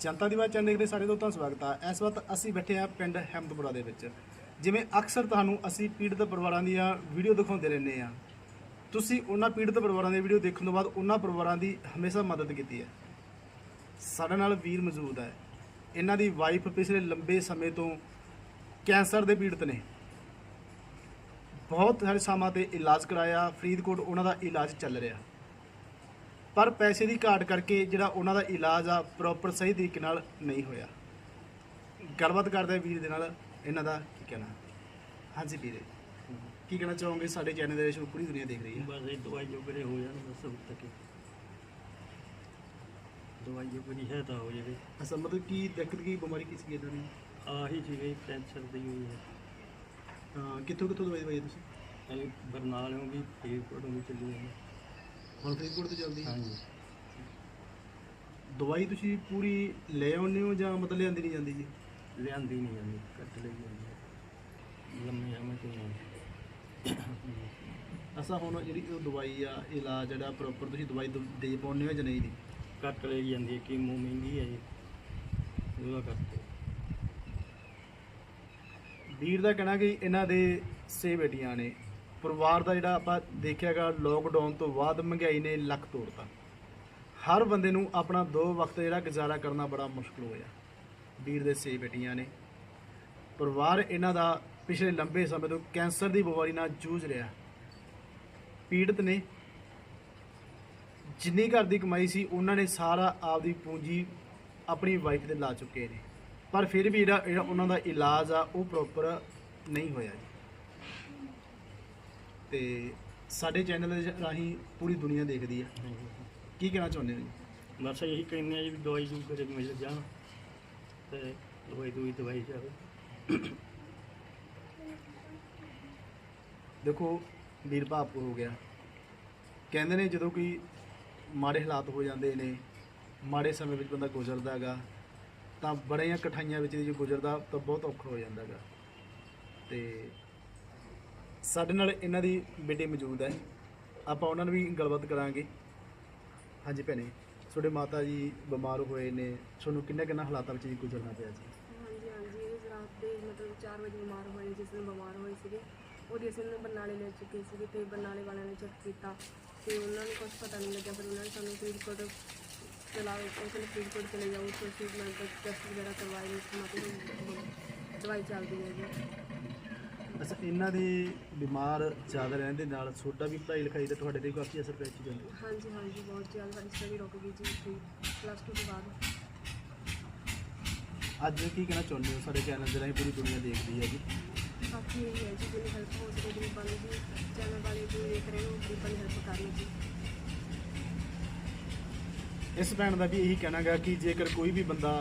ਜਨਤਾ ਦੀ ਬਾਤ channel ਦੇਖਦੇ ਸਾਰੇ ਦੋਸਤਾਂ ਦਾ ਸਵਾਗਤ ਹੈ ਇਸ ਵਕਤ ਅਸੀਂ ਬੈਠੇ ਹਾਂ ਪਿੰਡ ਹੈਮਦਪੁਰਾ ਦੇ ਵਿੱਚ। ਜਿਵੇਂ ਅਕਸਰ ਤੁਹਾਨੂੰ ਅਸੀਂ ਪੀੜਤ ਪਰਿਵਾਰਾਂ ਦੀਆਂ ਵੀਡੀਓ ਦਿਖਾਉਂਦੇ ਰਹਿੰਦੇ ਹਾਂ ਤੁਸੀਂ ਉਹਨਾਂ ਪੀੜਤ ਪਰਿਵਾਰਾਂ ਦੀ ਵੀਡੀਓ ਦੇਖਣ ਤੋਂ ਬਾਅਦ ਉਹਨਾਂ ਪਰਿਵਾਰਾਂ ਦੀ ਹਮੇਸ਼ਾ ਮਦਦ ਕੀਤੀ ਹੈ। ਸਾਡੇ ਨਾਲ ਵੀਰ ਮੌਜੂਦ ਹੈ। ਇਹਨਾਂ ਦੀ ਵਾਈਫ ਪਿਛਲੇ ਲੰਬੇ ਸਮੇਂ ਤੋਂ ਕੈਂਸਰ ਦੇ ਪੀੜਤ ਨੇ। ਬਹੁਤ ਸਾਰੇ ਸਮਾਂ ਤੇ ਇਲਾਜ ਕਰਾਇਆ। ਫਰੀਦਕੋਟ ਉਹਨਾਂ ਦਾ ਇਲਾਜ ਚੱਲ ਰਿਹਾ। ਪਰ ਪੈਸੇ ਦੀ ਘਾਟ ਕਰਕੇ ਜਿਹੜਾ ਉਹਨਾਂ ਦਾ ਇਲਾਜ ਆ ਪ੍ਰੋਪਰ ਸਹੀ ਤਰੀਕੇ ਨਾਲ ਨਹੀਂ ਹੋਇਆ। ਗੱਲਬਾਤ ਕਰਦੇ ਆ ਵੀਰ ਦੇ ਨਾਲ ਇਹਨਾਂ ਦਾ ਕੀ ਕਹਿਣਾ? ਹਾਂਜੀ ਵੀਰੇ ਕੀ ਕਹਿਣਾ ਚਾਹੋਗੇ? ਸਾਡੇ ਚੈਨਲ ਦੇ ਵਿੱਚ ਪੂਰੀ ਦੁਨੀਆ ਦੇਖ ਰਹੀ ਹੈ ਬਸ ਇਹ ਦਵਾਈ ਜੋਗਰੇ ਹੋ ਜਾਣ ਬਸ ਹੁਣ ਤੱਕ। ਦਵਾਈ ਜੋਗਰੀ ਹੈ ਤਾਂ ਹੋ ਜਾਵੇ। ਅਸਲ ਮਤਲਬ ਕੀ ਦਿੱਕਤ ਕੀ ਬਿਮਾਰੀ ਕੀ ਸੀ ਇਹਨਾਂ ਦੀ? ਆਹੀ ਜਿਵੇਂ ਕੈਂਸਰ ਦੀ ਹੋਈ ਹੈ। ਹਾਂ, ਕਿੱਥੋਂ ਕਿੱਥੋਂ ਦਵਾਈ ਦਵਾਈ ਤੁਸੀਂ? ਇਹ ਬਰਨਾਲਿਓਂ ਵੀ ਫਰੀਦਕੋਟੋਂ ਵੀ ਚੱਲੀ ਜਾਂਦੀ। ਹੁਣ ਫਰੀਦਕੋਟ ਤੋਂ ਚੱਲਦੀ ਹਾਂਜੀ। ਦਵਾਈ ਤੁਸੀਂ ਪੂਰੀ ਲੈ ਆਉਂਦੇ ਹੋ ਜਾਂ ਮਤਲਬ ਲਿਆਂਦੀ ਨਹੀਂ ਜਾਂਦੀ ਜੀ? ਲਿਆਂਦੀ ਨਹੀਂ ਜਾਂਦੀ ਕੱਟ ਲਈ ਜਾਂਦੀ ਹੈ। ਲੰਮੇ ਸਮੇਂ ਤੋਂ ਨਹੀਂ ਅਸਾਂ ਹੁਣ ਜਿਹੜੀ ਉਹ ਦਵਾਈ ਆ ਇਲਾਜ ਜਿਹੜਾ ਪ੍ਰੋਪਰ ਤੁਸੀਂ ਦਵਾਈ ਦ- ਦੇ ਪਾਉਂਦੇ ਹੋ ਜਾਂ ਨਹੀਂ ਦੀ? ਕੱਟ ਲਈ ਜਾਂਦੀ ਹੈ ਕੀਮੋ ਮਹਿੰਗੀ ਹੈ ਜੀ। ਉਹਦਾ ਕਰਕੇ ਵੀਰ ਦਾ ਕਹਿਣਾ ਕਿ ਇਹਨਾਂ ਦੇ ਛੇ ਬੇਟੀਆਂ ਨੇ। ਪਰਿਵਾਰ ਦਾ ਜਿਹੜਾ ਆਪਾਂ ਦੇਖਿਆਗਾ ਲੋਕਡਾਊਨ ਤੋਂ ਬਾਅਦ ਮਹਿੰਗਾਈ ਨੇ ਲੱਕ ਤੋੜਤਾ। ਹਰ ਬੰਦੇ ਨੂੰ ਆਪਣਾ ਦੋ ਵਕਤ ਜਿਹੜਾ ਗੁਜ਼ਾਰਾ ਕਰਨਾ ਬੜਾ ਮੁਸ਼ਕਲ ਹੋਇਆ। ਵੀਰ ਦੇ ਛੇ ਬੇਟੀਆਂ ਨੇ। ਪਰਿਵਾਰ ਇਹਨਾਂ ਦਾ ਪਿਛਲੇ ਲੰਬੇ ਸਮੇਂ ਤੋਂ ਕੈਂਸਰ ਦੀ ਬਿਮਾਰੀ ਨਾਲ ਜੂਝ ਰਿਹਾ। ਪੀੜਤ ਨੇ ਜਿੰਨੀ ਘਰ ਦੀ ਕਮਾਈ ਸੀ, ਉਹਨਾਂ ਨੇ ਸਾਰਾ ਆਪਦੀ ਪੂੰਜੀ ਆਪਣੀ ਵਾਈਫ ਤੇ ਲਾ ਚੁੱਕੇ ਨੇ। ਪਰ ਫਿਰ ਵੀ ਜਿਹੜਾ ਉਹਨਾਂ ਦਾ ਇਲਾਜ ਆ, ਉਹ ਪ੍ਰੋਪਰ ਨਹੀਂ ਹੋਇਆ ਜੀ। ਤੇ ਸਾਡੇ ਚੈਨਲ ਦੇ ਰਾਹੀਂ ਪੂਰੀ ਦੁਨੀਆ ਦੇਖਦੀ ਆ। ਹਾਂਜੀ। ਕੀ ਕਹਿਣਾ ਚਾਹੁੰਦੇ ਹੋ ਜੀ? ਬਸ ਇਹੀ ਕਹਿੰਦੇ ਆ ਜੀ ਵੀ ਦਵਾਈ ਜੋਗਰੇ ਮਿਲ ਜਾਣ ਤੇ ਦਵਾਈ ਦੂਈ ਦਵਾਈ ਜਾਵੇ। ਦੇਖੋ ਵੀਰ ਭਾਪ ਹੋ ਗਿਆ। ਕਹਿੰਦੇ ਨੇ ਜਦੋਂ ਕੋਈ ਮਾੜੇ ਹਾਲਾਤ ਹੋ ਜਾਂਦੇ ਨੇ ਮਾੜੇ ਸਮੇਂ ਵਿੱਚ ਬੰਦਾ ਗੁਜ਼ਰਦਾ ਹੈਗਾ ਤਾਂ ਬੜੀਆਂ ਕਠਾਈਆਂ ਵਿੱਚ ਜੇ ਗੁਜ਼ਰਦਾ ਤਾਂ ਬਹੁਤ ਔਖਾ ਹੋ ਜਾਂਦਾ ਹੈਗਾ ਤੇ ਸਾਡੇ ਨਾਲ ਇਹਨਾਂ ਦੀ ਬੇਟੀ ਮੌਜੂਦ ਹੈ। ਆਪਾਂ ਉਹਨਾਂ ਨਾਲ ਵੀ ਗੱਲਬਾਤ ਕਰਾਂਗੇ। ਹਾਂਜੀ ਭੈਣੇ, ਤੁਹਾਡੇ ਮਾਤਾ ਜੀ ਬਿਮਾਰ ਹੋਏ ਨੇ। ਤੁਹਾਨੂੰ ਕਿੰਨਾ ਕਿੰਨਾ ਹਾਲਾਤਾਂ ਵਿੱਚ ਜੀ ਗੁਜ਼ਰਨਾ ਪਿਆ ਜੀ? ਹਾਂਜੀ ਹਾਂਜੀ। ਇਹ ਰਾਤ ਦੇ ਮਤਲਬ 4 ਵਜੇ ਬਿਮਾਰ ਹੋਏ, ਜਿਸ ਦਿਨ ਬਿਮਾਰ ਹੋਏ ਸੀਗੇ, ਉਹਦੀ ਅਸੀਂ ਨੂੰ ਬਰਨਾਲੇ ਲੈ ਚੁੱਕੇ ਸੀਗੇ, ਤੇ ਬਰਨਾਲੇ ਵਾਲਿਆਂ ਨੇ ਚੈੱਕ ਕੀਤਾ। ਤੇ ਉਹਨਾਂ ਨੂੰ ਕੁਝ ਪਤਾ ਨਹੀਂ ਲੱਗਿਆ, ਫਿਰ ਉਹਨਾਂ ਨੇ ਸਾਨੂੰ ਫਰੀਦਕੋਟ ਚਲਾਓ ਉਹ ਕਹਿੰਦੇ ਫਰੀਦਕੋਟ ਚਲੇ ਜਾਓ, ਉੱਥੇ ਟ੍ਰੀਟਮੈਂਟ ਟੈਸਟ ਵਗੈਰਾ ਕਰਵਾਏ ਉਸ ਮਤਲਬ ਦਵਾਈ ਚੱਲਦੀ ਹੈ ਜੀ ਅੱਛਾ ਇਹਨਾਂ ਦੀ ਬਿਮਾਰ ਜ਼ਿਆਦਾ ਰਹਿਣ ਦੇ ਨਾਲ ਛੋਟਾ ਵੀ ਪੜ੍ਹਾਈ ਲਿਖਾਈ ਤੇ ਤੁਹਾਡੇ ਤੇ ਵੀ ਕਾਫੀ ਅਸਰ ਪੈ ਚੁੱਕਿਆ ਹੈ ਹਾਂਜੀ ਹਾਂਜੀ ਬਹੁਤ ਜ਼ਿਆਦਾ ਸਾਡੀ ਸਟੱਡੀ ਰੁਕ ਗਈ ਜੀ ਇੱਥੇ ਪਲੱਸ 2 ਤੋਂ ਬਾਅਦ। ਅੱਜ ਕੀ ਕਹਿਣਾ ਚਾਹੁੰਦੇ ਹੋ? ਸਾਡੇ ਚੈਨਲ ਦੇ ਰਾਹੀਂ ਪੂਰੀ ਦੁਨੀਆ ਦੇਖਦੀ ਹੈ ਜੀ। ਬਾਕੀ ਇਹ ਹੈ ਜੀ ਜਿੰਨੀ ਹੈਲਪ ਹੋ ਸਕੇ ਗਰੀਬਾਂ ਦੀ ਜੀ। ਚੈਨਲ ਵਾਲੇ ਜੋ ਦੇਖ ਰਹੇ ਹੋ ਗਰੀਬਾਂ ਦੀ ਹੈਲਪ ਕਰਨੀ ਜੀ। ਇਸ ਭੈਣ ਦਾ ਵੀ ਇਹੀ ਕਹਿਣਾ ਗਾ ਕਿ ਜੇਕਰ ਕੋਈ ਵੀ ਬੰਦਾ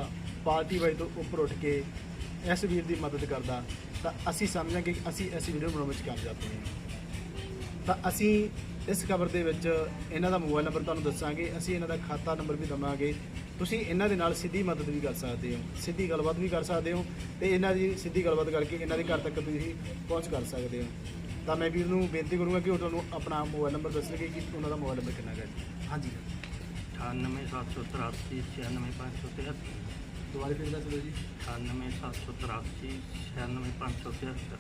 ਪਾਰਟੀ ਵਾਈ ਤੋਂ ਉੱਪਰ ਉੱਠ ਕੇ ਇਸ ਵੀਰ ਦੀ ਮਦਦ ਕਰਦਾ, ਤਾਂ ਅਸੀਂ ਸਮਝਾਂਗੇ ਕਿ ਅਸੀਂ ਇਸ ਵੀਡੀਓ ਬਣਾਉਣ ਵਿੱਚ ਕਾਮਯਾਬ ਹੋਏ ਤਾਂ ਅਸੀਂ ਇਸ ਖਬਰ ਦੇ ਵਿੱਚ ਇਹਨਾਂ ਦਾ ਮੋਬਾਈਲ ਨੰਬਰ ਤੁਹਾਨੂੰ ਦੱਸਾਂਗੇ, ਅਸੀਂ ਇਹਨਾਂ ਦਾ ਖਾਤਾ ਨੰਬਰ ਵੀ ਦਵਾਂਗੇ। ਤੁਸੀਂ ਇਹਨਾਂ ਦੇ ਨਾਲ ਸਿੱਧੀ ਮਦਦ ਵੀ ਕਰ ਸਕਦੇ ਹੋ, ਸਿੱਧੀ ਗੱਲਬਾਤ ਵੀ ਕਰ ਸਕਦੇ ਹੋ ਤੇ ਇਹਨਾਂ ਦੀ ਸਿੱਧੀ ਗੱਲਬਾਤ ਕਰਕੇ ਇਹਨਾਂ ਦੇ ਘਰ ਤੱਕ ਤੁਸੀਂ ਪਹੁੰਚ ਕਰ ਸਕਦੇ ਹੋ। ਤਾਂ ਮੈਂ ਵੀਰ ਨੂੰ ਬੇਨਤੀ ਕਰੂੰਗਾ ਕਿ ਉਹ ਤੁਹਾਨੂੰ ਆਪਣਾ ਮੋਬਾਈਲ ਨੰਬਰ ਦੱਸਣਗੇ ਕਿ ਉਹਨਾਂ ਦਾ ਮੋਬਾਈਲ ਨੰਬਰ ਕਿੰਨਾ ਹੈ। ਜੀ ਹਾਂਜੀ 98783 96573 ਦੁਬਾਰਾ ਫਿਰ ਦੱਸ ਦਿਓ ਜੀ। 98783 96573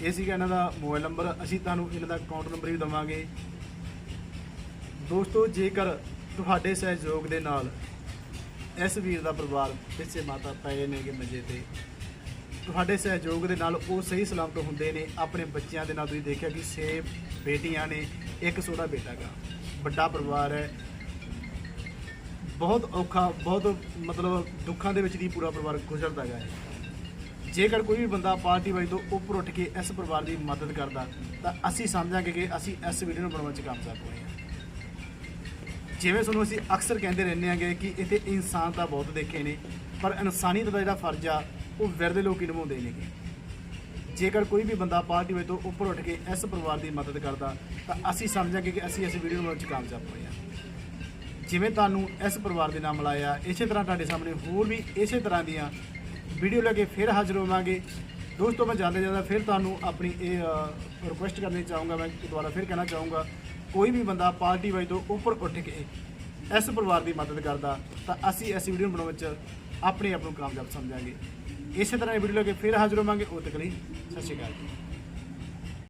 ਇਹ ਸੀਗਾ ਇਹਨਾਂ ਦਾ ਮੋਬਾਈਲ ਨੰਬਰ। ਅਸੀਂ ਤੁਹਾਨੂੰ ਇਹਨਾਂ ਦਾ ਅਕਾਊਂਟ ਨੰਬਰ ਵੀ ਦਵਾਂਗੇ। ਦੋਸਤੋ, ਜੇਕਰ ਤੁਹਾਡੇ ਸਹਿਯੋਗ ਦੇ ਨਾਲ ਇਸ ਵੀਰ ਦਾ ਪਰਿਵਾਰ ਪਿੱਛੇ ਮਾਤਾ ਪਏ ਨੇਗੇ ਮੰਜੇ ਤੇ, ਤੁਹਾਡੇ ਸਹਿਯੋਗ ਦੇ ਨਾਲ ਉਹ ਸਹੀ ਸਲਾਮਤ ਹੁੰਦੇ ਨੇ। ਆਪਣੇ ਬੱਚਿਆਂ ਦੇ ਨਾਲ ਤੁਸੀਂ ਦੇਖਿਆ ਕਿ ਛੇ ਬੇਟੀਆਂ ਨੇ, ਇੱਕ ਛੋਟਾ ਬੇਟਾ ਗਾ ਵੱਡਾ ਪਰਿਵਾਰ ਹੈ। ਬਹੁਤ ਔਖਾ, ਬਹੁਤ ਮਤਲਬ ਦੁੱਖਾਂ ਦੇ ਵਿੱਚ ਦੀ ਪੂਰਾ ਪਰਿਵਾਰ ਗੁਜ਼ਰਦਾ ਗਾ ਹੈ। ਜੇਕਰ ਕੋਈ ਵੀ ਬੰਦਾ ਪਾਰਟੀ ਵਾਈ ਤੋਂ ਉੱਪਰ ਉੱਠ ਕੇ ਇਸ ਪਰਿਵਾਰ ਦੀ ਮਦਦ ਕਰਦਾ, ਤਾਂ ਅਸੀਂ ਸਮਝਾਂਗੇ ਕਿ ਅਸੀਂ ਇਸ ਵੀਡੀਓ ਨੂੰ ਬਣਾਉਣ 'ਚ ਕਾਮਯਾਬ ਹੋਏ ਹਾਂ। ਜਿਵੇਂ ਤੁਹਾਨੂੰ ਅਸੀਂ ਅਕਸਰ ਕਹਿੰਦੇ ਰਹਿੰਦੇ ਆਂਗੇ ਕਿ ਇੱਥੇ ਇਨਸਾਨ ਤਾਂ ਬਹੁਤ ਦੇਖੇ ਨੇ, ਪਰ ਇਨਸਾਨੀਅਤ ਦਾ ਜਿਹੜਾ ਫਰਜ਼ ਆ, ਉਹ ਵਿਰਦੇ ਲੋਕ ਹੀ ਨਿਭਾਉਂਦੇ ਨੇਗੇ ਜੇਕਰ ਕੋਈ ਵੀ ਬੰਦਾ ਪਾਰਟੀ ਵਾਈ ਤੋਂ ਉੱਪਰ ਉੱਠ ਕੇ ਇਸ ਪਰਿਵਾਰ ਦੀ ਮਦਦ ਕਰਦਾ, ਤਾਂ ਅਸੀਂ ਸਮਝਾਂਗੇ ਕਿ ਅਸੀਂ ਇਸ ਵੀਡੀਓ ਨੂੰ ਬਣਾਉਣ 'ਚ ਕਾਮਯਾਬ ਹੋਏ ਹਾਂ। ਜਿਵੇਂ ਤੁਹਾਨੂੰ ਇਸ ਪਰਿਵਾਰ ਦੇ ਨਾਲ ਮਿਲਾਇਆ ਇਸੇ ਤਰ੍ਹਾਂ ਤੁਹਾਡੇ ਸਾਹਮਣੇ ਹੋਰ ਵੀ ਇਸੇ ਤਰ੍ਹਾਂ ਦੀਆਂ ਵੀਡੀਓ ਲੈ ਕੇ ਫਿਰ ਹਾਜ਼ਰ ਹੋਵਾਂਗੇ। ਦੋਸਤੋ, ਮੈਂ ਜਾਂਦੇ ਜਾਂਦਾ ਫਿਰ ਤੁਹਾਨੂੰ ਆਪਣੀ ਇਹ ਰਿਕੁਐਸਟ ਕਰਨੀ ਚਾਹੂੰਗਾ, ਮੈਂ ਦੁਬਾਰਾ ਫਿਰ ਕਹਿਣਾ ਚਾਹੂੰਗਾ, ਕੋਈ ਵੀ ਬੰਦਾ ਪਾਰਟੀ ਵਾਈਜ਼ ਤੋਂ ਉੱਪਰ ਉੱਠ ਕੇ ਇਸ ਪਰਿਵਾਰ ਦੀ ਮਦਦ ਕਰਦਾ, ਤਾਂ ਅਸੀਂ ਇਸ ਵੀਡੀਓ ਬਣਾਉਣ ਵਿੱਚ ਆਪਣੇ ਆਪ ਨੂੰ ਕਾਮਯਾਬ ਸਮਝਾਂਗੇ। ਇਸੇ ਤਰ੍ਹਾਂ ਇਹ ਵੀਡੀਓ ਲੈ ਕੇ ਫਿਰ ਹਾਜ਼ਰ ਹੋਵਾਂਗੇ। ਉਦੋਂ ਤੱਕ ਲਈ ਸਤਿ ਸ਼੍ਰੀ ਅਕਾਲ ਜੀ।